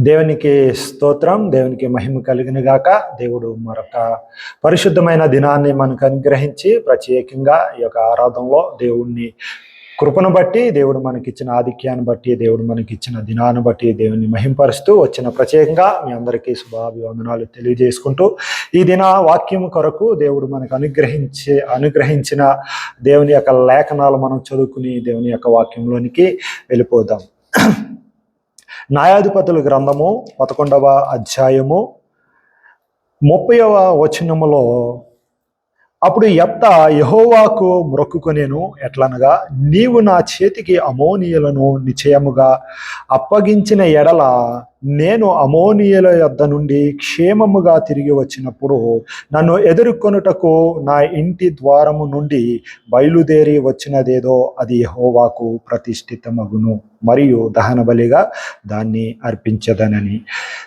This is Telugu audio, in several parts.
దేవునికి స్తోత్రం దేవునికి మహిమ కలిగిన గాక దేవుడు మరొక పరిశుద్ధమైన దినాన్ని మనకు అనుగ్రహించి ప్రత్యేకంగా ఈ యొక్క ఆరాధనలో దేవుణ్ణి కృపను బట్టి దేవుడు మనకిచ్చిన ఆధిక్యాన్ని బట్టి దేవుడు మనకిచ్చిన దినాన్ని బట్టి దేవుని మహింపరుస్తూ వచ్చిన ప్రత్యేకంగా మీ అందరికీ శుభాభివందనాలు తెలియజేసుకుంటూ ఈ దిన వాక్యం కొరకు దేవుడు మనకు అనుగ్రహించే అనుగ్రహించిన దేవుని యొక్క లేఖనాలు మనం చదువుకుని దేవుని యొక్క వాక్యంలోనికి వెళ్ళిపోదాం. న్యాయాధిపతుల గ్రంథము పదకొండవ అధ్యాయము ముప్పైవ వచనములో అప్పుడు ఎప్త యహోవాకు మొక్కుకొనేను ఎట్లనగా నీవు నా చేతికి అమోనియలను నిశ్చయముగా అప్పగించిన ఎడల నేను అమోనియల యొద్ద నుండి క్షేమముగా తిరిగి వచ్చినప్పుడు నన్ను ఎదుర్కొనుటకు నా ఇంటి ద్వారము నుండి బయలుదేరి వచ్చినదేదో అది యహోవాకు ప్రతిష్ఠితమగును. మరియు దహన బలిగా దాన్ని అర్పించదనని.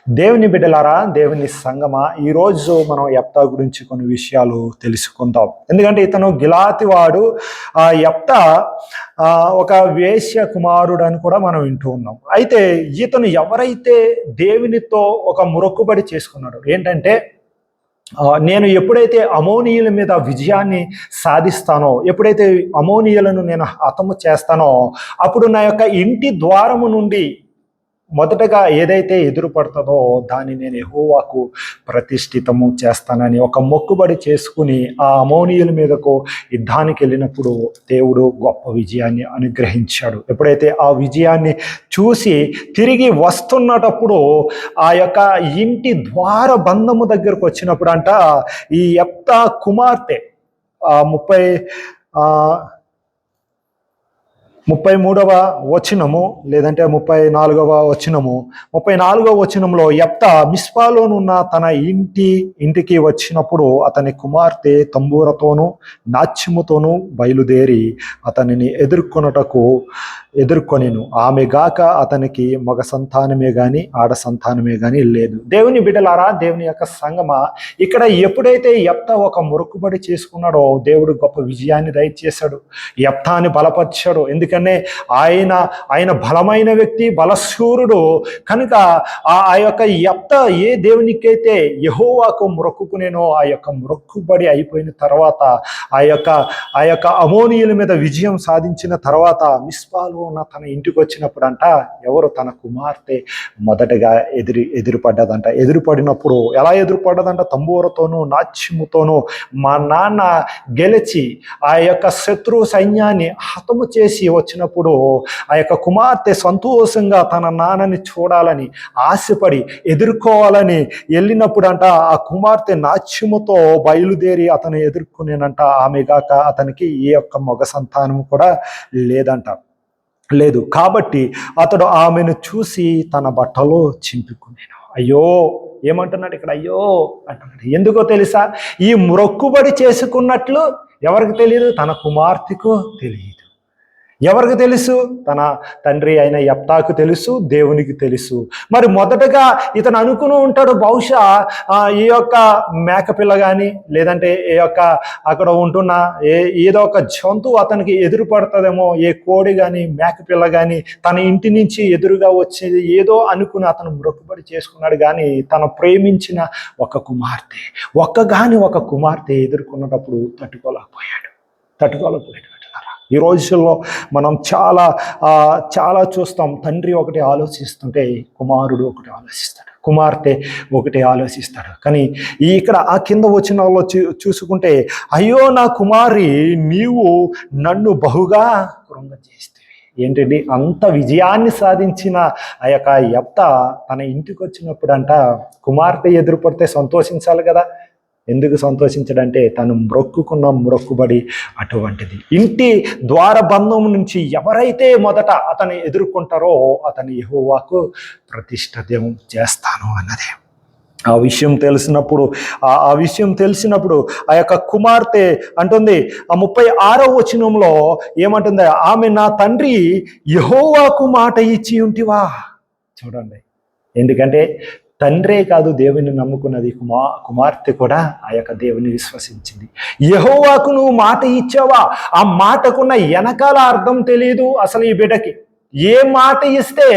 దేవుని బిడ్డలారా దేవుని సంగమా ఈరోజు మనం యప్తా గురించి కొన్ని విషయాలు తెలుసుకుందాం. ఎందుకంటే ఇతను గిలాతివాడు ఆ యప్త ఒక వేశ్య కుమారుడు అని కూడా మనం వింటూ ఉన్నాం. అయితే ఇతను ఎవరైతే దేవునితో ఒక మురొక్కుబడి చేసుకున్నాడు ఏంటంటే నేను ఎప్పుడైతే అమోనియుల మీద విజయాన్ని సాధిస్తానో ఎప్పుడైతే అమోనియులను నేను హతము చేస్తానో అప్పుడు నా యొక్క ఇంటి ద్వారము నుండి మొదటగా ఏదైతే ఎదురుపడుతుందో దాన్ని నేను ఎహోవాకు ప్రతిష్ఠితము చేస్తానని ఒక మొక్కుబడి చేసుకుని ఆ అమోనియుల మీదకు యుద్ధానికి వెళ్ళినప్పుడు దేవుడు గొప్ప విజయాన్ని అనుగ్రహించాడు. ఎప్పుడైతే ఆ విజయాన్ని చూసి తిరిగి వస్తున్నటప్పుడు ఆ యొక్క ఇంటి ద్వార బంధము దగ్గరకు వచ్చినప్పుడు అంట ఈ ఎప్త కుమార్తె ఆ ముప్పై ముప్పై మూడవ వచనము లేదంటే ముప్పై నాలుగవ వచనము. ముప్పై నాలుగవ వచనంలో ఎప్త మిస్పాలోనున్న తన ఇంటి ఇంటికి వచ్చినప్పుడు అతని కుమార్తె తంబూరతోనూ నాట్యముతోనూ బయలుదేరి అతనిని ఎదుర్కొనుటకు ఎదుర్కొనేను. ఆమె గాక అతనికి మగ సంతానమే గాని ఆడ సంతానమే గాని లేదు. దేవుని బిడ్డలారా దేవుని యొక్క సంగమ ఇక్కడ ఎప్పుడైతే ఎప్త ఒక మురుక్కుబడి చేసుకున్నాడో దేవుడు గొప్ప విజయాన్ని దయచేశాడు. ఎప్తాన్ని బలపరిచాడు. ఎందుకనే ఆయన ఆయన బలమైన వ్యక్తి బలశూరుడు. కనుక ఆ ఆ యొక్క ఎప్త ఏ దేవునికైతే యహోవాకు మొక్కుకునేనో ఆ యొక్క మొక్కుబడి అయిపోయిన తర్వాత ఆ యొక్క ఆ యొక్క అమోనియుల మీద విజయం సాధించిన తర్వాత మిస్పాలో ఉన్న తన ఇంటికి వచ్చినప్పుడు అంట ఎవరు తన కుమార్తె మొదటగా ఎదురు ఎదురుపడ్డదంట. ఎదురుపడినప్పుడు ఎలా ఎదురుపడ్డదంట? తంబూరతోనూ నాట్యముతోనూ మా నాన్న గెలిచి ఆ యొక్క శత్రు సైన్యాన్ని హతము చేసి వచ్చినప్పుడు ఆ యొక్క కుమార్తె సంతోషంగా తన నాన్నని చూడాలని ఆశపడి ఎదుర్కోవాలని వెళ్ళినప్పుడు అంట ఆ కుమార్తె నాట్యముతో బయలుదేరి అతను ఎదుర్కొనేనంట. ఆమె గాక అతనికి ఏ యొక్క మగ సంతానం కూడా లేదంట. లేదు. కాబట్టి అతడు ఆమెను చూసి తన బట్టలో చింపుకునేను అయ్యో! ఏమంటున్నాడు ఇక్కడ? అయ్యో! అంటున్నాడు. ఎందుకో తెలుసా? ఈ మొక్కుబడి చేసుకున్నట్లు ఎవరికి తెలియదు తన కుమార్తెకు తెలియదు ఎవరికి తెలుసు? తన తండ్రి అయిన యప్తాకు తెలుసు దేవునికి తెలుసు. మరి మొదటగా ఇతను అనుకుని ఉంటాడు బహుశా ఈ యొక్క మేకపిల్ల కానీ లేదంటే ఈ యొక్క అక్కడ ఉంటున్న ఏ ఏదో ఒక జంతువు అతనికి ఎదురు పడుతుందేమో ఏ కోడి కానీ మేకపిల్ల కానీ తన ఇంటి నుంచి ఎదురుగా వచ్చేది ఏదో అనుకుని అతను మొక్కుబడి చేసుకున్నాడు కానీ తను ప్రేమించిన ఒక కుమార్తె ఒక్క కానీ ఒక కుమార్తె ఎదుర్కొన్నప్పుడు తట్టుకోలేకపోయాడు. తట్టుకోలేకపోయాడు. ఈ రోజుల్లో మనం చాలా చాలా చూస్తాం. తండ్రి ఒకటి ఆలోచిస్తుంటే కుమారుడు ఒకటి ఆలోచిస్తాడు. కుమార్తె ఒకటి ఆలోచిస్తాడు. కానీ ఈ ఇక్కడ ఆ కింద వచ్చిన వాళ్ళు చూ చూసుకుంటే అయ్యో నా కుమారి నీవు నన్ను బహుగా కృంగజేస్తే ఏంటండి? అంత విజయాన్ని సాధించిన ఆ యొక్క యప్త తన ఇంటికి వచ్చినప్పుడు అంట కుమార్తె ఎదురుపడితే సంతోషించాలి కదా. ఎందుకు సంతోషించడంటే తను మ్రొక్కుకున్న మ్రొక్కుబడి అటువంటిది. ఇంటి ద్వారబంధం నుంచి ఎవరైతే మొదట అతను ఎదుర్కొంటారో అతని యహోవాకు ప్రతిష్టం చేస్తాను అన్నదే. ఆ విషయం తెలిసినప్పుడు ఆ ఆ విషయం తెలిసినప్పుడు ఆ యొక్క కుమార్తె అంటుంది ఆ ముప్పై ఆరో వచనంలో ఏమంటుంది? ఆమె నా తండ్రి యహోవాకు మాట ఇచ్చి ఉంటివా? చూడండి. ఎందుకంటే తండ్రే కాదు దేవుని నమ్ముకున్నది కుమా కుమార్తె కూడా ఆ యొక్క దేవుని విశ్వసించింది. యహోవాకు నువ్వు మాట ఇచ్చావా? ఆ మాటకున్న వెనకాల అర్థం తెలియదు అసలు ఈ బిడ్డకి. ఏ మాట ఇస్తే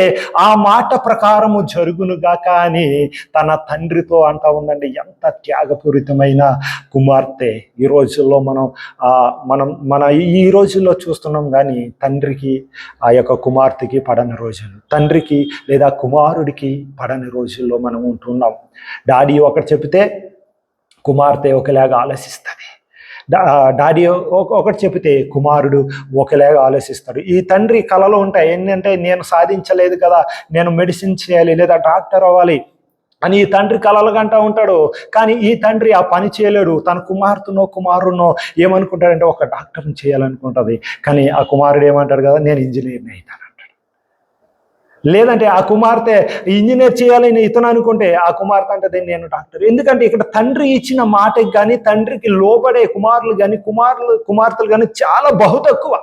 ఆ మాట ప్రకారము జరుగునుగా కానీ తన తండ్రితో అంటా ఉందండి ఎంత త్యాగపూరితమైన కుమార్తె. ఈ రోజుల్లో మనం మనం మన ఈ రోజుల్లో చూస్తున్నాం కానీ తండ్రికి ఆ యొక్క కుమార్తెకి పడని రోజులు. తండ్రికి లేదా కుమారుడికి పడని రోజుల్లో మనం ఉంటున్నాం. డాడీ ఒకటి చెబితే కుమార్తె ఒకలాగా ఆలోచిస్తుంది డాడీ ఒక- ఒకటి చెబితే కుమారుడు ఒకలాగా ఆలోచిస్తాడు. ఈ తండ్రి కళలో ఉంటాయి ఏంటంటే నేను సాధించలేదు కదా నేను మెడిసిన్ చేయాలి లేదా డాక్టర్ అవ్వాలి అని ఈ తండ్రి కలలు గంటా ఉంటాడు. కానీ ఈ తండ్రి ఆ పని చేయలేడు. తన కుమార్తెనో కుమారునో ఏమనుకుంటాడంటే ఒక డాక్టర్ని చేయాలనుకుంటుంది. కానీ ఆ కుమారుడు ఏమంటాడు కదా నేను ఇంజనీర్ని అవుతాను. లేదంటే ఆ కుమార్తె ఇంజనీర్ చేయాలని ఇతను అనుకుంటే ఆ కుమార్తె అంటే నేను డాక్టర్. ఎందుకంటే ఇక్కడ తండ్రి ఇచ్చిన మాటకి కానీ తండ్రికి లోబడే కుమారులు కానీ కుమారులు కుమార్తెలు కానీ చాలా బహు తక్కువ.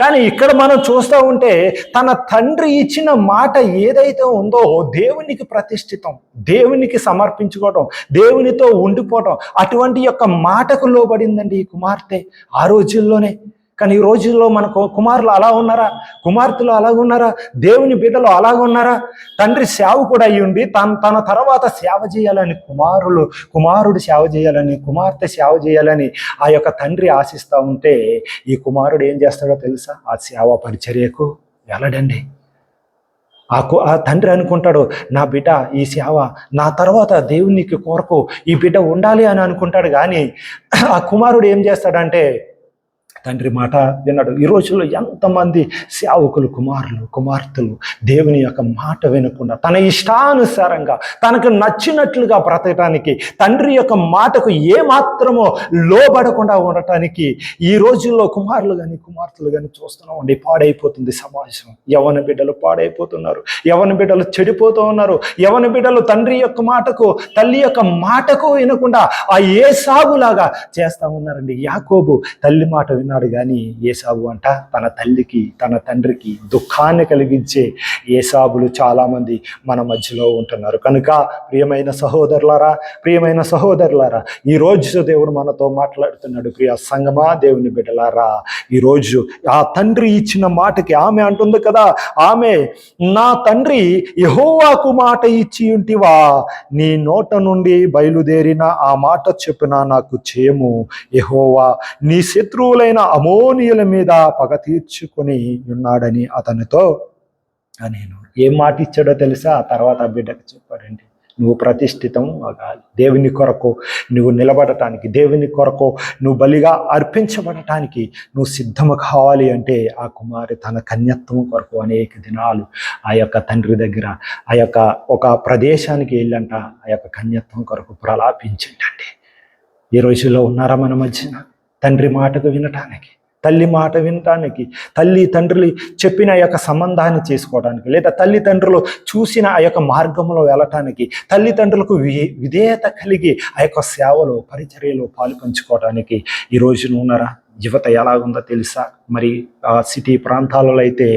కానీ ఇక్కడ మనం చూస్తూ ఉంటే తన తండ్రి ఇచ్చిన మాట ఏదైతే ఉందో దేవునికి ప్రతిష్ఠితం దేవునికి సమర్పించుకోవటం దేవునితో ఉండిపోవటం అటువంటి యొక్క మాటకు లోబడిందండి ఈ కుమార్తె ఆ రోజుల్లోనే. కానీ ఈ రోజుల్లో మనకు కుమారులు అలా ఉన్నారా? కుమార్తెలు అలాగ ఉన్నారా? దేవుని బిడ్డలు అలాగ ఉన్నారా? తండ్రి సేవ కూడా అయ్యి ఉండి తన తన తర్వాత సేవ చేయాలని కుమారులు కుమారుడు సేవ చేయాలని కుమార్తె సేవ చేయాలని ఆ యొక్క తండ్రి ఆశిస్తూ ఉంటే ఈ కుమారుడు ఏం చేస్తాడో తెలుసా? ఆ సేవ పరిచర్యకు వెళ్ళడండి. ఆ కు ఆ తండ్రి అనుకుంటాడు నా బిడ్డ ఈ సేవ నా తర్వాత దేవునికి కొరకు ఈ బిడ్డ ఉండాలి అని అనుకుంటాడు. కానీ ఆ కుమారుడు ఏం చేస్తాడంటే తండ్రి మాట విన్నాడు. ఈ రోజుల్లో ఎంతమంది సేవకులు కుమారులు కుమార్తెలు దేవుని యొక్క మాట వినకుండా తన ఇష్టానుసారంగా తనకు నచ్చినట్లుగా బ్రతకటానికి తండ్రి యొక్క మాటకు ఏ లోబడకుండా ఉండటానికి ఈ రోజుల్లో కుమారులు కానీ కుమార్తెలు కానీ చూస్తున్నాం అండి పాడైపోతుంది సమాజం. యవన బిడ్డలు పాడైపోతున్నారు. యవన బిడ్డలు చెడిపోతూ ఉన్నారు. యవన బిడ్డలు తండ్రి యొక్క మాటకు తల్లి యొక్క మాటకు వినకుండా ఆ ఏ సాగులాగా చేస్తా ఉన్నారండి. యాకోబు తల్లి మాట విన్నాడు కానీ ఏసాబు అంట తన తల్లికి తన తండ్రికి దుఃఖాన్ని కలిగించే ఏసాబులు చాలామంది మన మధ్యలో ఉంటున్నారు. కనుక ప్రియమైన సహోదరులారా ప్రియమైన సహోదరులారా ఈ రోజు దేవుడు మనతో మాట్లాడుతున్నాడు. ప్రియ సంగమా దేవుని బిడ్డలారా ఈరోజు ఆ తండ్రి ఇచ్చిన మాటకి ఆమె అంటుంది కదా ఆమె నా తండ్రి యహోవాకు మాట ఇచ్చి ఉంటివా? నీ నోట నుండి బయలుదేరిన ఆ మాట చెప్పిన నాకు చేయము. యహోవా నీ శత్రువులైన అమోనియుల మీద పగ తీర్చుకొని ఉన్నాడని అతనితో నేను ఏం మాట ఇచ్చాడో తెలుసా? ఆ తర్వాత బిడ్డకు చెప్పాడండి నువ్వు ప్రతిష్ఠితం అవ్వాలి. దేవుని కొరకు నువ్వు నిలబడటానికి దేవుని కొరకు నువ్వు బలిగా అర్పించబడటానికి నువ్వు సిద్ధము కావాలి అంటే ఆ కుమారి తన కన్యత్వం కొరకు అనేక దినాలు ఆ యొక్క తండ్రి దగ్గర ఆ యొక్క ఒక ప్రదేశానికి వెళ్ళంట ఆ యొక్క కన్యత్వం కొరకు ప్రలాపించండి ఈ రోజుల్లో ఉన్నారా మన మధ్యన? తండ్రి మాటకు వినటానికి తల్లి మాట వినటానికి తల్లి తండ్రులు చెప్పిన ఆ యొక్క సంబంధాన్ని చేసుకోవడానికి లేదా తల్లిదండ్రులు చూసిన ఆ యొక్క మార్గంలో వెళ్ళటానికి తల్లిదండ్రులకు వి విధేయత కలిగి ఆ యొక్క సేవలో పరిచర్యలో పాలు పంచుకోవడానికి ఈ రోజున ఉన్నారా? యువత ఎలాగుందో తెలుసా? మరి ఆ సిటీ ప్రాంతాలలో అయితే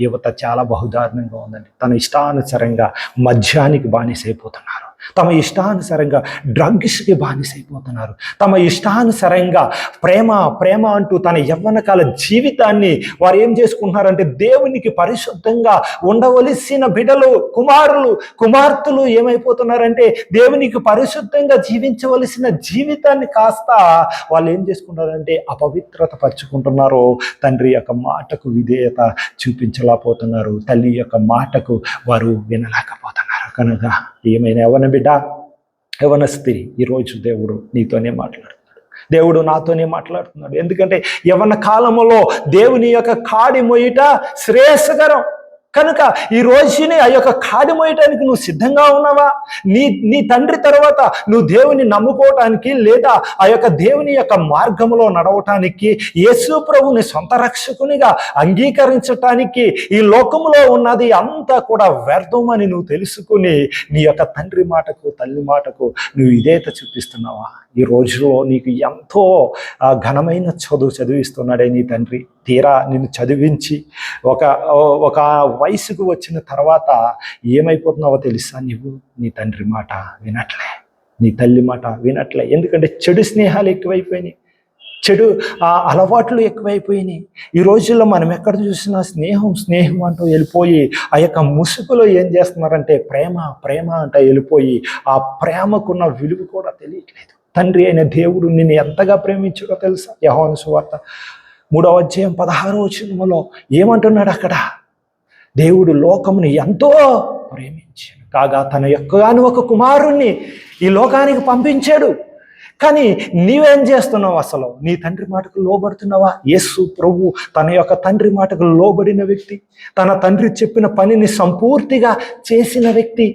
యువత చాలా బహుదారుణంగా ఉందండి. తన ఇష్టానుసారంగా మద్యానికి బానిసైపోతున్నారు. తమ ఇష్టానుసారంగా డ్రగ్స్కి బానిసైపోతున్నారు. తమ ఇష్టానుసారంగా ప్రేమ ప్రేమ అంటూ తన యవ్వనకాల జీవితాన్ని వారు ఏం చేసుకుంటున్నారంటే దేవునికి పరిశుద్ధంగా ఉండవలసిన బిడలు కుమారులు కుమార్తెలు ఏమైపోతున్నారంటే దేవునికి పరిశుద్ధంగా జీవించవలసిన జీవితాన్ని కాస్త వాళ్ళు ఏం చేసుకుంటారంటే అపవిత్రత పరుచుకుంటున్నారు తండ్రి యొక్క మాటకు విధేయత చూపించలేకపోతున్నారు. తల్లి యొక్క మాటకు వారు వినలేకపోతున్నారు. కనుక. ఏమైనా యవన బిడ్డ యవన స్త్రీ ఈరోజు దేవుడు నీతోనే మాట్లాడుతున్నాడు. దేవుడు నాతోనే మాట్లాడుతున్నాడు. ఎందుకంటే యవన కాలంలో దేవుని యొక్క కాడి మొయ్యట శ్రేయస్కరం. కనుక ఈ రోజుని ఆ యొక్క కాడి నువ్వు సిద్ధంగా ఉన్నావా? నీ నీ తండ్రి తర్వాత నువ్వు దేవుని నమ్ముకోవటానికి లేదా ఆ యొక్క దేవుని యొక్క మార్గంలో నడవటానికి యేసు ప్రభుని సొంత రక్షకునిగా అంగీకరించటానికి ఈ లోకంలో ఉన్నది అంతా కూడా వ్యర్థమని నువ్వు తెలుసుకుని నీ యొక్క తండ్రి మాటకు తల్లి మాటకు నువ్వు ఇదేత చూపిస్తున్నావా? ఈ రోజుల్లో నీకు ఎంతో ఘనమైన చదువు చదివిస్తున్నాడే నీ తండ్రి. తీరా నిన్ను చదివించి ఒక ఒక వయసుకు వచ్చిన తర్వాత ఏమైపోతున్నావో తెలుసా నువ్వు నీ తండ్రి మాట వినట్లే. నీ తల్లి మాట వినట్లే. ఎందుకంటే చెడు స్నేహాలు ఎక్కువైపోయినాయి. చెడు ఆ అలవాట్లు ఎక్కువైపోయినాయి. ఈ రోజుల్లో మనం ఎక్కడ చూసినా స్నేహం స్నేహం అంటూ వెళ్ళిపోయి ఆ యొక్క ముసుగులో ఏం చేస్తున్నారంటే ప్రేమ ప్రేమ అంటూ వెళ్ళిపోయి ఆ ప్రేమకున్న విలువ కూడా తెలియట్లేదు. తండ్రి అయిన దేవుడు నిన్ను ఎంతగా ప్రేమించాడో తెలుసా? యహోన్ సువార్త మూడవ అధ్యాయం పదహారో వచనములో ఏమంటున్నాడు అక్కడ? దేవుడు లోకముని ఎంతో ప్రేమించాడు. కాగా తన యొక్కగాను ఒక కుమారుణ్ణి ఈ లోకానికి పంపించాడు. కానీ నీవేం చేస్తున్నావు అసలు? నీ తండ్రి మాటకు లోబడుతున్నావా? యేసు ప్రభు తన యొక్క తండ్రి మాటకు లోబడిన వ్యక్తి తన తండ్రి చెప్పిన పనిని సంపూర్తిగా చేసిన వ్యక్తి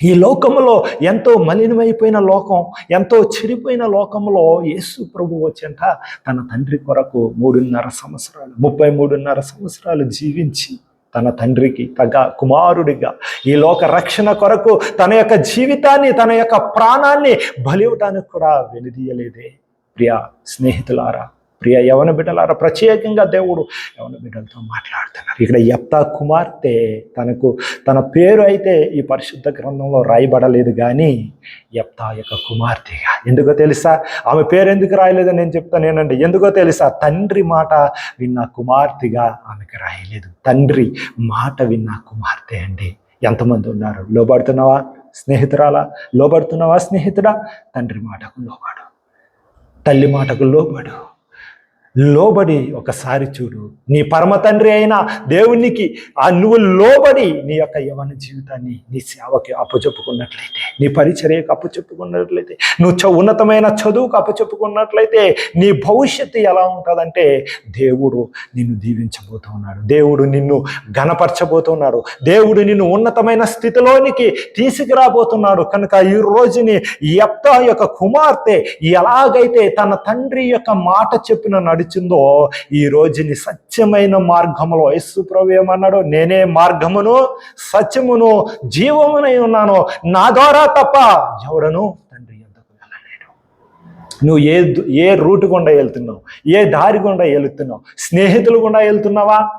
ఈ లోకములో ఎంతో మలినమైపోయిన లోకం ఎంతో చెడిపోయిన లోకంలో యేసు ప్రభు వచ్చంట తన తండ్రి కొరకు మూడున్నర సంవత్సరాలు ముప్పై మూడున్నర సంవత్సరాలు జీవించి తన తండ్రికి తగ కుమారుడిగా ఈ లోక రక్షణ కొరకు తన యొక్క జీవితాన్ని తన యొక్క ప్రాణాన్ని బలివటానికి కూడా వెలిదీయలేదే ప్రియా స్నేహితులారా ప్రియ యవన బిడ్డలారా ప్రత్యేకంగా దేవుడు యవన బిడ్డలతో మాట్లాడుతున్నారు. ఇక్కడ యప్తా కుమార్తె తనకు తన పేరు అయితే ఈ పరిశుద్ధ గ్రంథంలో రాయబడలేదు కానీ యప్తా యొక్క కుమార్తెగా. ఎందుకో తెలుసా? ఆమె పేరు ఎందుకు రాయలేదని నేను చెప్తాను ఎందుకో తెలుసా? తండ్రి మాట విన్న కుమార్తెగా ఆమెకు రాయలేదు. తండ్రి మాట విన్న కుమార్తె అండి. ఎంతమంది ఉన్నారు? లోబడుతున్నావా స్నేహితురాలా? లోబడుతున్నావా స్నేహితుడా? తండ్రి మాటకు లోబడు. తల్లి మాటకు లోబడు. లోబడి ఒకసారి చూడు. నీ పరమ తండ్రి అయిన దేవునికి ఆ నువ్వు లోబడి నీ యొక్క యవన జీవితాన్ని నీ సేవకి అప్పచెప్పుకున్నట్లయితే నీ పరిచర్యకు అప్పచెప్పుకున్నట్లయితే నువ్వు చ ఉన్నతమైన చదువుకు అప్పచెప్పుకున్నట్లయితే నీ భవిష్యత్తు ఎలా ఉంటుందంటే దేవుడు నిన్ను దీవించబోతున్నాడు. దేవుడు నిన్ను గణపరచబోతున్నాడు దేవుడు నిన్ను ఉన్నతమైన స్థితిలోనికి తీసుకురాబోతున్నాడు. కనుక ఈ రోజుని యప్త యొక్క కుమార్తె ఎలాగైతే తన తండ్రి యొక్క మాట చెప్పిన నడిచిందో ఈ రోజుని సత్యమైన మార్గంలో యేసు ప్రభు ఏమన్నాడు నేనే మార్గమును సత్యమును జీవమునై ఉన్నాను. నా ద్వారా తప్ప ఎవడను తండ్రి ఎందుకు వెళ్ళలేడు? నువ్వు ఏ దు- ఏ రూట్ గుండా వెళ్తున్నావు? ఏ దారి గుండా వెళ్తున్నావు? స్నేహితులు గుండా వెళ్తున్నావా?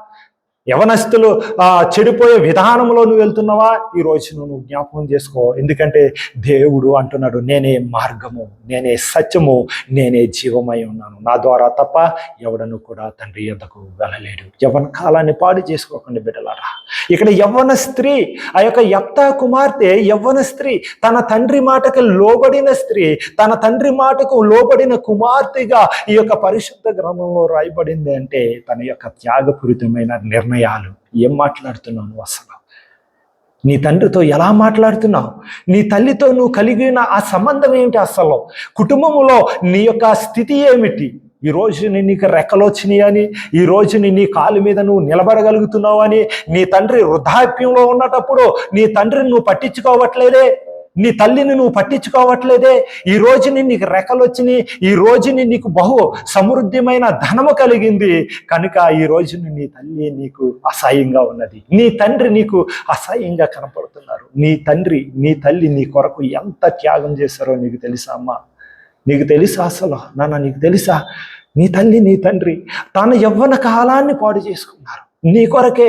యవనస్తులు ఆ, చెడిపోయే విధానంలో నువ్వు వెళ్తున్నావా? ఈ రోజు నువ్వు జ్ఞాపకం చేసుకో. ఎందుకంటే దేవుడు అంటున్నాడు నేనే మార్గము నేనే సత్యము నేనే జీవమై ఉన్నాను. నా ద్వారా తప్ప ఎవడను కూడా తండ్రి ఎంతకు వెళ్ళలేడు. యవన కాలాన్ని పాడు చేసుకోకండి బిడ్డలారా. ఇక్కడ యవ్వన స్త్రీ ఆ యొక్క యప్తా కుమార్తె యవ్వన స్త్రీ తన తండ్రి మాటకు లోబడిన స్త్రీ తన తండ్రి మాటకు లోబడిన కుమార్తెగా ఈ యొక్క పరిశుద్ధ గ్రంథంలో రాయబడింది అంటే తన యొక్క త్యాగపూరితమైన నిర్ణయం. నిర్ణయాలు ఏం మాట్లాడుతున్నావు నువ్వు అసలు? నీ తండ్రితో ఎలా మాట్లాడుతున్నావు? నీ తల్లితో నువ్వు కలిగిన ఆ సంబంధం ఏమిటి అసలు? కుటుంబంలో నీ యొక్క స్థితి ఏమిటి? ఈ రోజు నీకు రెక్కలు వచ్చినాయి అని ఈ రోజు నీ నీ కాలు మీద నువ్వు నిలబడగలుగుతున్నావు అని నీ తండ్రి వృద్ధాప్యంలో ఉన్నటప్పుడు నీ తండ్రిని నువ్వు పట్టించుకోవట్లేదే? నీ తల్లిని నువ్వు పట్టించుకోవట్లేదే. ఈ రోజుని నీకు రెక్కలు వచ్చినాయి ఈ రోజుని నీకు బహు సమృద్ధిమైన ధనము కలిగింది. కనుక ఈ రోజుని నీ తల్లి నీకు అసహ్యంగా ఉన్నది. నీ తండ్రి నీకు అసహ్యంగా కనపడుతున్నారు. నీ తండ్రి నీ తల్లి నీ కొరకు ఎంత త్యాగం చేశారో నీకు తెలుసా అమ్మా? నీకు తెలుసా అసలు? నాన్న నీకు తెలుసా? నీ తల్లి నీ తండ్రి తన యవ్వన కాలాన్ని పాడు చేసుకున్నారు. నీ కొరకే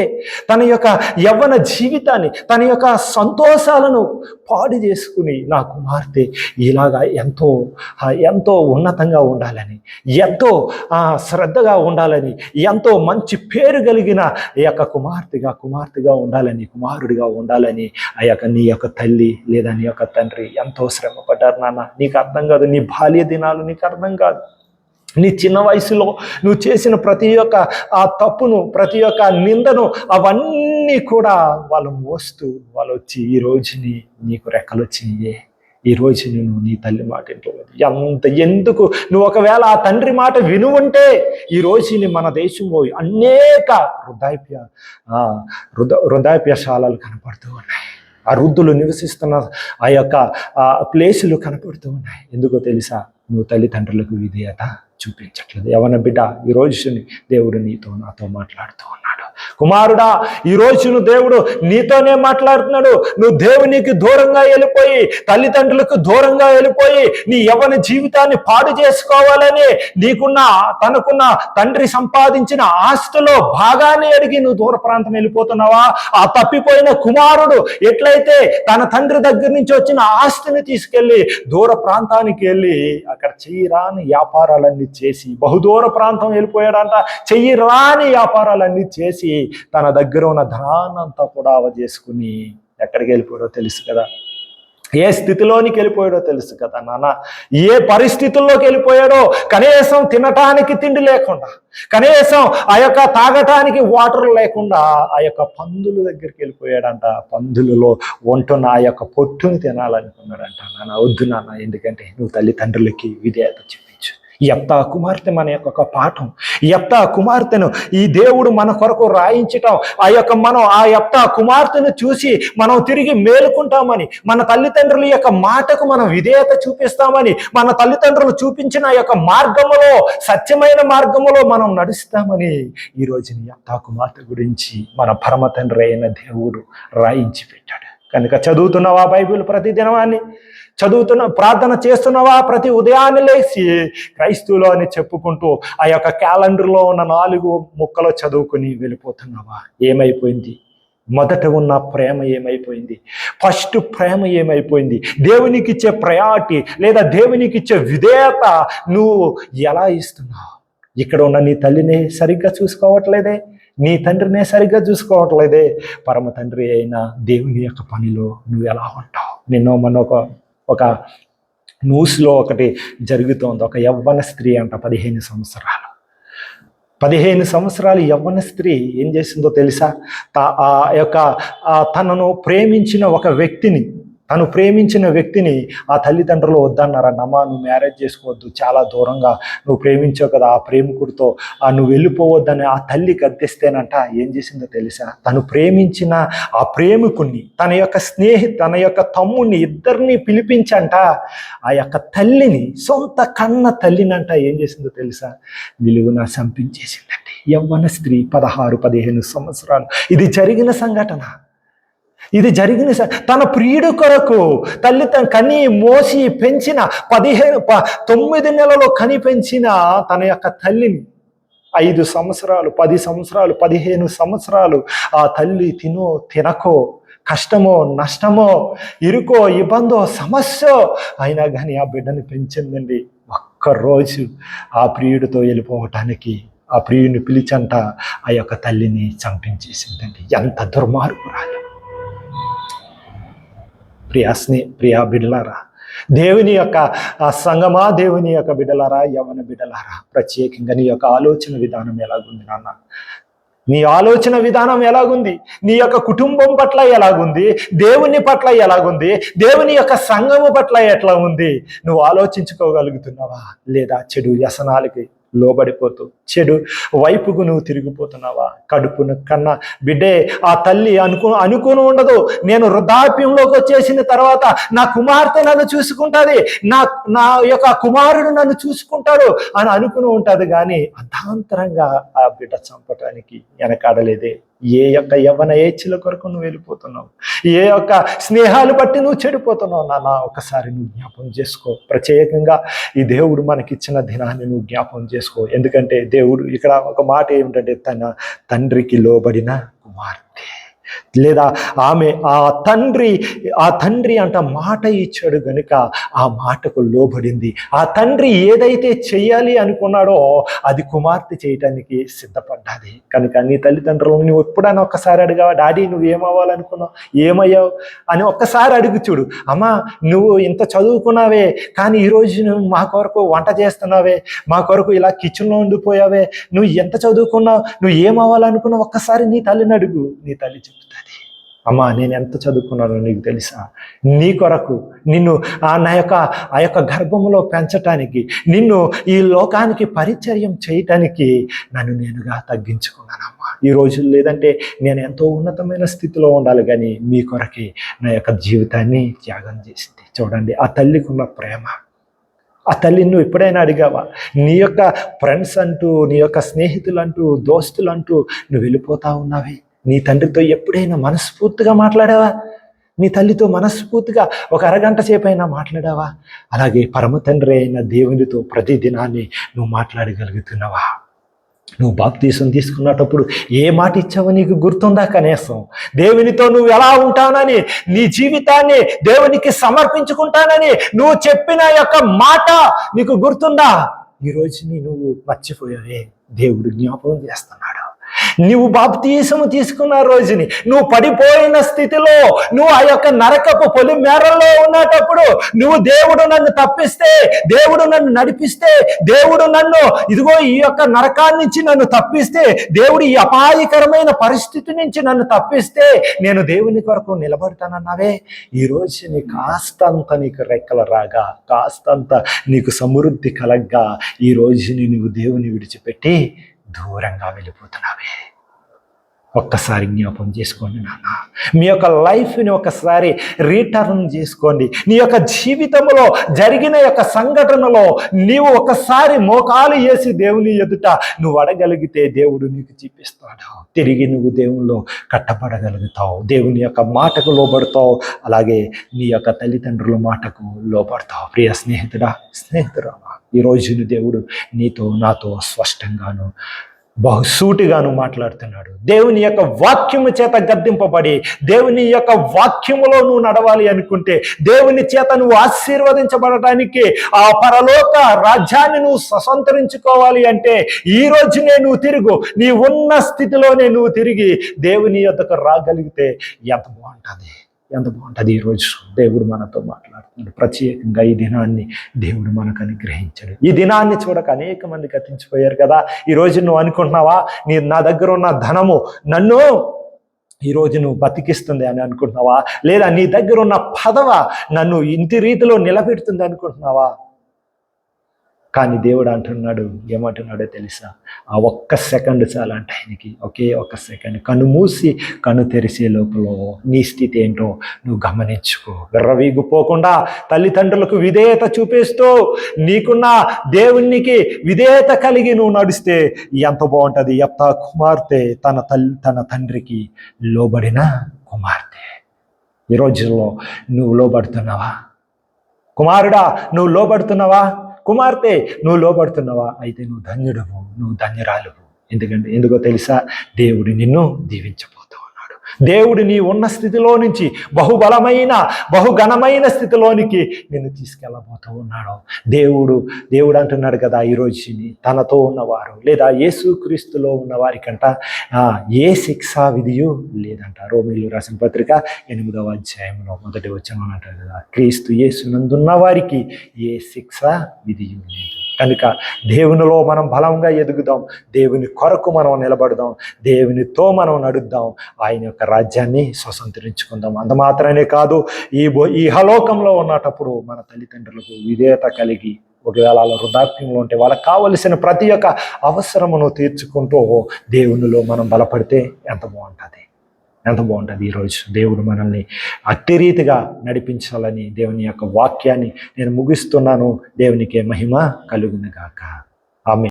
తన యొక్క యవ్వన జీవితాన్ని తన యొక్క సంతోషాలను పాడు చేసుకుని నా కుమార్తె ఇలాగా ఎంతో ఎంతో ఉన్నతంగా ఉండాలని ఎంతో శ్రద్ధగా ఉండాలని ఎంతో మంచి పేరు కలిగిన ఈ యొక్క కుమార్తెగా కుమార్తెగా ఉండాలని కుమారుడిగా ఉండాలని ఆ యొక్క నీ యొక్క తల్లి లేదా నీ యొక్క తండ్రి ఎంతో శ్రమపడ్డారు నాన్న. నీకు అర్థం కాదు నీ బాల్య దినాలు నీకు అర్థం కాదు. నీ చిన్న వయసులో నువ్వు చేసిన ప్రతి ఒక్క ఆ తప్పును ప్రతి ఒక్క నిందను అవన్నీ కూడా వాళ్ళు మోస్తూ వాళ్ళు వచ్చి ఈ రోజుని నీకు రెక్కలు వచ్చినాయే. ఈ రోజు నేను నీ తల్లి మాట వింటలేదు ఎంత ఎందుకు? నువ్వు ఒకవేళ ఆ తండ్రి మాట విను ఉంటే ఈ రోజుని మన దేశంలో అనేక వృద్ధాప్య హృద వృద్ధాప్యశాలలు కనపడుతూ ఉన్నాయి. ఆ వృద్ధులు నివసిస్తున్న ఆ యొక్క ప్లేసులు కనపడుతూ ఉన్నాయి. ఎందుకో తెలుసా? నువ్వు తల్లిదండ్రులకు విధేయత. చూపించట్లేదు. ఎవరిన బిడ్డ ఈ రోజుని దేవుడు నీతో నాతో మాట్లాడుతూ ఉన్నాడు. కుమారుడా ఈ రోజును దేవుడు నీతోనే మాట్లాడుతున్నాడు. నువ్వు దేవునికి దూరంగా వెళ్ళిపోయి తల్లిదండ్రులకు దూరంగా వెళ్ళిపోయి నీ ఎవరి జీవితాన్ని పాడు చేసుకోవాలని నీకున్న తనకున్న తండ్రి సంపాదించిన ఆస్తిలో భాగాన్ని అడిగి నువ్వు దూర ప్రాంతం వెళ్ళిపోతున్నావా? ఆ తప్పిపోయిన కుమారుడు ఎట్లయితే తన తండ్రి దగ్గర నుంచి వచ్చిన ఆస్తిని తీసుకెళ్ళి దూర ప్రాంతానికి వెళ్ళి అక్కడ చెయ్యి రాని వ్యాపారాలన్నీ చేసి బహుదూర ప్రాంతం వెళ్ళిపోయాడంట చెయ్యి రాని వ్యాపారాలన్నీ చేసి తన దగ్గర ఉన్న ధనాన్నంతా కూడా అవజేసుకుని ఎక్కడికి వెళ్ళిపోయాడో తెలుసు కదా. ఏ స్థితిలోనికి వెళ్ళిపోయాడో తెలుసు కదా నాన్న. ఏ పరిస్థితుల్లోకి వెళ్ళిపోయాడో కనీసం తినటానికి తిండి లేకుండా కనీసం ఆ యొక్క తాగటానికి వాటర్ లేకుండా ఆ యొక్క పందుల దగ్గరికి వెళ్ళిపోయాడంట. పందులలో వంటున్న ఆ యొక్క పొట్టుని తినాలనుకున్నాడంట నాన్న. వద్దు నాన్న ఎందుకంటే నువ్వు తల్లిదండ్రులకి విధేయత చెప్పు. ఎప్తా కుమార్తె మన యొక్క ఒక పాఠం. ఎప్తా కుమార్తెను ఈ దేవుడు మన కొరకు రాయించటం ఆ యొక్క మనం ఆ ఎప్తా కుమార్తెను చూసి మనం తిరిగి మేలుకుంటామని మన తల్లిదండ్రుల యొక్క మాటకు మనం విధేయత చూపిస్తామని మన తల్లిదండ్రులు చూపించిన ఆ యొక్క మార్గములో సత్యమైన మార్గములో మనం నడుస్తామని ఈ రోజుని కుమార్తె గురించి మన పరమ తండ్రి అయిన దేవుడు రాయించి పెట్టాడు. కనుక చదువుతున్నావా బైబిల్ ప్రతి దినవాన్ని చదువుతున్న ప్రార్థన చేస్తున్నావా? ప్రతి ఉదయాన్నే లేచి క్రైస్తవులు అని చెప్పుకుంటూ ఆ యొక్క క్యాలెండర్లో ఉన్న నాలుగు ముక్కలు చదువుకుని వెళ్ళిపోతున్నావా? ఏమైపోయింది? మొదట ఉన్న ప్రేమ ఏమైపోయింది? ఫస్ట్ ప్రేమ ఏమైపోయింది? దేవునికి ఇచ్చే ప్రయారిటీ లేదా దేవునికి ఇచ్చే విధేయత నువ్వు ఎలా ఇస్తున్నావు? ఇక్కడ ఉన్న నీ తల్లిని సరిగ్గా చూసుకోవట్లేదే? నీ తండ్రినే సరిగ్గా చూసుకోవట్లేదే? పరమ తండ్రి అయిన దేవుని యొక్క పనిలో నువ్వు ఎలా ఉంటావు? నిన్నో మన ఒక ఒక న్యూస్లో ఒకటి జరుగుతోంది. ఒక యవ్వన స్త్రీ అంట పదిహేను సంవత్సరాలు. పదిహేను సంవత్సరాలు యవ్వన స్త్రీ ఏం చేసిందో తెలుసా? తా- ఆ యొక్క తనను ప్రేమించిన ఒక వ్యక్తిని తను ప్రేమించిన వ్యక్తిని ఆ తల్లిదండ్రులు వద్దన్నారన్న అమ్మా నువ్వు మ్యారేజ్ చేసుకోవద్దు చాలా దూరంగా నువ్వు ప్రేమించావు కదా ఆ ప్రేమికుడితో ఆ నువ్వు వెళ్ళిపోవద్దని ఆ తల్లి గద్దెస్తేనంట. ఏం చేసిందో తెలుసా? తను ప్రేమించిన ఆ ప్రేమికుణ్ణి తన యొక్క స్నేహి తన యొక్క తమ్ముణ్ణి ఇద్దరిని పిలిపించంట. ఆ యొక్క తల్లిని సొంత కన్న తల్లినంట. ఏం చేసిందో తెలుసా? విలువన చంపించేసిందండి యవ్వన స్త్రీ పదహారు పదిహేను సంవత్సరాలు. ఇది జరిగిన సంఘటన. ఇది జరిగిన తన ప్రియుడు కొరకు తల్లి తన కని మోసి పెంచిన పదిహేను ప- తొమ్మిది నెలలో కని పెంచిన తన యొక్క తల్లిని ఐదు సంవత్సరాలు పది సంవత్సరాలు పదిహేను సంవత్సరాలు ఆ తల్లి తినో తినకో కష్టమో నష్టమో ఇరుకో ఇబ్బందో సమస్య అయినా కానీ ఆ బిడ్డని పెంచిందండి. ఒక్కరోజు ఆ ప్రియుడితో వెళ్ళిపోవటానికి ఆ ప్రియుడిని పిలిచంట ఆ యొక్క తల్లిని చంపించేసిందండి. ఎంత దుర్మార్గురాలు! ప్రియా స్నే ప్రియా బిడ్డలారా దేవుని యొక్క ఆ సంగమా దేవుని యొక్క బిడలారా యవన బిడలారా ప్రత్యేకంగా నీ యొక్క ఆలోచన విధానం ఎలాగుంది నాన్న? నీ ఆలోచన విధానం ఎలాగుంది? నీ యొక్క కుటుంబం పట్ల ఎలాగుంది? దేవుని పట్ల ఎలాగుంది? దేవుని యొక్క సంఘము పట్ల ఎట్లా ఉంది? నువ్వు ఆలోచించుకోగలుగుతున్నావా లేదా చెడు వ్యసనాలకి? లోబడిపోతూ చెడు వైపుకు నువ్వు తిరిగిపోతున్నావా? కడుపును కన్నా బిడ్డే ఆ తల్లి అనుకు అనుకుని ఉండదు. నేను వృద్ధాప్యంలోకి వచ్చేసిన తర్వాత నా కుమార్తె నన్ను చూసుకుంటుంది. నా నా యొక్క కుమారుడు నన్ను చూసుకుంటాడు అని అనుకుని ఉంటుంది. కానీ అర్థాంతరంగా ఆ బిడ్డ చంపటానికి వెనకాడలేదే. ఏ యొక్క యవ్వన ఏచ్ఛల కొరకు నువ్వు వెళ్ళిపోతున్నావు? ఏ యొక్క స్నేహాలు బట్టి నువ్వు చెడిపోతున్నావు? నాన్న ఒకసారి నువ్వు జ్ఞాపం చేసుకో. ప్రత్యేకంగా ఈ దేవుడు మనకిచ్చిన దినాన్ని నువ్వు జ్ఞాపం చేసుకో. ఎందుకంటే దేవుడు ఇక్కడ ఒక మాట ఏమిటంటే తన తండ్రికి లోబడిన కుమార్తె. లేదా ఆమె ఆ తండ్రి ఆ తండ్రి అంట మాట ఇచ్చాడు గనుక ఆ మాటకు లోబడింది. ఆ తండ్రి ఏదైతే చెయ్యాలి అనుకున్నాడో అది కుమార్తె చేయటానికి సిద్ధపడ్డాది. కనుక నీ తల్లిదండ్రులు నువ్వు ఎప్పుడైనా ఒక్కసారి అడిగావా డాడీ నువ్వు ఏమవ్వాలనుకున్నావు? ఏమయ్యావు? అని ఒక్కసారి అడుగు చూడు. అమ్మా నువ్వు ఇంత చదువుకున్నావే కానీ ఈరోజు నువ్వు మా కొరకు వంట చేస్తున్నావే మా కొరకు ఇలా కిచెన్లో ఉండిపోయావే నువ్వు ఎంత చదువుకున్నావు నువ్వు ఏమవ్వాలనుకున్నావు? ఒక్కసారి నీ తల్లిని అడుగు. నీ తల్లి చెప్తుంది అమ్మా నేను ఎంత చదువుకున్నానో నీకు తెలుసా? నీ కొరకు నిన్ను ఆ నా యొక్క ఆ యొక్క గర్భంలో పెంచటానికి నిన్ను ఈ లోకానికి పరిచర్యం చేయటానికి నన్ను నేనుగా తగ్గించుకున్నానమ్మా. ఈ రోజులు లేదంటే నేను ఎంతో ఉన్నతమైన స్థితిలో ఉండాలి కానీ మీ కొరకి నా యొక్క జీవితాన్ని త్యాగం చేసింది. చూడండి ఆ తల్లికి ఉన్న ప్రేమ. ఆ తల్లి నువ్వు ఎప్పుడైనా అడిగావా? నీ యొక్క ఫ్రెండ్స్ అంటూ నీ యొక్క స్నేహితులు అంటూ దోస్తులు అంటూ నువ్వు వెళ్ళిపోతా ఉన్నావే? నీ తండ్రితో ఎప్పుడైనా మనస్ఫూర్తిగా మాట్లాడావా? నీ తల్లితో మనస్ఫూర్తిగా ఒక అరగంట సేపైనా మాట్లాడావా? అలాగే పరమ తండ్రి అయిన దేవునితో ప్రతి దినాన్ని నువ్వు మాట్లాడగలుగుతున్నావా? నువ్వు బాప్తీసం తీసుకున్నప్పుడు ఏ మాట ఇచ్చావో నీకు గుర్తుందా కనీసం? దేవునితో నువ్వు ఎలా ఉంటానని నీ జీవితాన్ని దేవునికి సమర్పించుకుంటానని నువ్వు చెప్పిన యొక్క మాట నీకు గుర్తుందా? ఈ రోజుని నువ్వు మర్చిపోయావే. దేవుడు జ్ఞాపకం చేస్తున్నా నువ్వు బాప్తీసము తీసుకున్న రోజుని నువ్వు పడిపోయిన స్థితిలో నువ్వు ఆ యొక్క నరకపు పొలి మేరల్లో ఉన్నటప్పుడు నువ్వు దేవుడు నన్ను తప్పిస్తే దేవుడు నన్ను నడిపిస్తే దేవుడు నన్ను ఇదిగో ఈ యొక్క నరకాన్ని నుంచి నన్ను తప్పిస్తే దేవుడు ఈ అపాయకరమైన పరిస్థితి నుంచి నన్ను తప్పిస్తే నేను దేవుని కొరకు నిలబడతానన్నావే. ఈ నీ కాస్తంత నీకు రెక్కల రాగా కాస్తంత నీకు సమృద్ధి కలగ్గా ఈ రోజుని నువ్వు దేవుని విడిచిపెట్టి దూరంగా వెళ్ళిపోతున్నావే. ఒక్కసారి జ్ఞాపం చేసుకోండి నాన్న. మీ యొక్క లైఫ్ని ఒకసారి రీటర్న్ చేసుకోండి. నీ యొక్క జీవితంలో జరిగిన యొక్క సంఘటనలో నీవు ఒకసారి మోకాలు వేసి దేవుని ఎదుట నువ్వు అడగలిగితే దేవుడు నీకు చూపిస్తాడు. తిరిగి నువ్వు దేవునిలో కట్టబడగలుగుతావు. దేవుని యొక్క మాటకు లోబడతావు. అలాగే నీ యొక్క తల్లిదండ్రుల మాటకు లోబడతావు. ప్రియ స్నేహితుడా స్నేహితుడా ఈరోజు దేవుడు నీతో నాతో స్పష్టంగాను బహుసూటిగాను మాట్లాడుతున్నాడు. దేవుని యొక్క వాక్యము చేత గద్దింపబడి దేవుని యొక్క వాక్యములో నువ్వు నడవాలి అనుకుంటే దేవుని చేత నువ్వు ఆశీర్వదించబడటానికి ఆ పరలోక రాజ్యాన్ని నువ్వు స్వతంత్రించుకోవాలి అంటే ఈ రోజునే నువ్వు తిరుగు. నీ ఉన్న స్థితిలోనే నువ్వు తిరిగి దేవుని యొద్దకు రాగలిగితే ఎంత బాగుంటుంది. ఎంత బాగుంటుంది ఈరోజు దేవుడు మనతో మాట్లాడుతున్నాడు. ప్రత్యేకంగా ఈ దినాన్ని దేవుడు మనకు అనుగ్రహించాడు. ఈ దినాన్ని చూడక అనేక మంది గతించిపోయారు కదా. ఈరోజు నువ్వు అనుకుంటున్నావా? నీ నా దగ్గర ఉన్న ధనము నన్ను ఈరోజు నువ్వు బతికిస్తుంది అని అనుకుంటున్నావా? లేదా నీ దగ్గర ఉన్న పదవ నన్ను ఇంటి రీతిలో నిలబెడుతుంది అనుకుంటున్నావా? కానీ దేవుడు అంటున్నాడు ఏమంటున్నాడో తెలుసా? ఆ ఒక్క సెకండ్ చాలంట ఆయనకి. ఒకే ఒక్క సెకండ్. కన్ను మూసి కన్ను తెరిసే లోపల నీ స్థితి ఏంటో నువ్వు గమనించుకో. విర్రవీగిపోకుండా తల్లిదండ్రులకు విధేయత చూపిస్తూ నీకున్న దేవునికి విధేయత కలిగి నువ్వు నడిస్తే ఎంత బాగుంటుంది? ఎంత కుమార్తె తన తల్లి తన తండ్రికి లోబడిన కుమార్తె. ఈ రోజుల్లో నువ్వు లోబడుతున్నావా? కుమారుడా నువ్వు లోబడుతున్నావా? కుమార్తె నువ్వు లోపడుతున్నావా అయితే నువ్వు ధన్యుడవు నువ్వు ధన్యురాలువు. ఎందుకంటే ఎందుకో తెలుసా? దేవుడు నిన్ను దీవించబోతావు దేవుడు నీ ఉన్న స్థితిలో నుంచి బహుబలమైన బహుఘనమైన స్థితిలోనికి నిన్ను తీసుకెళ్ళబోతూ ఉన్నాడు. దేవుడు దేవుడు అంటున్నాడు కదా ఈ రోజుని తనతో ఉన్నవారు లేదా యేసుక్రీస్తులో ఉన్న వారికంట ఏ శిక్షా విధియు లేదంట. రోమిలు రాసిన పత్రిక ఎనిమిదవ అధ్యాయంలో మొదటి వచ్చామని అంటారు కదా క్రీస్తు యేసునందున్న వారికి ఏ శిక్ష విధియు లేదు. కనుక దేవునిలో మనం బలంగా ఎదుగుదాం. దేవుని కొరకు మనం నిలబడదాం. దేవునితో మనం నడుద్దాం. ఆయన యొక్క రాజ్యాన్ని స్వతంత్రించుకుందాం. అంత మాత్రమే కాదు ఈ బో ఈ హలోకంలో ఉన్నటప్పుడు మన తల్లిదండ్రులకు విధేయత కలిగి ఒకవేళ వాళ్ళ వృద్ధాప్యంలో ఉంటే వాళ్ళకి కావలసిన ప్రతి ఒక్క అవసరమును తీర్చుకుంటూ దేవునిలో మనం బలపడితే ఎంత బాగుంటుంది. ఎంత బాగుంటుంది ఈరోజు దేవుడు మనల్ని అట్టి రీతిగా నడిపించాలని దేవుని యొక్క వాక్యాన్ని నేను ముగిస్తున్నాను. దేవునికి మహిమ కలుగునుగాక ఆమె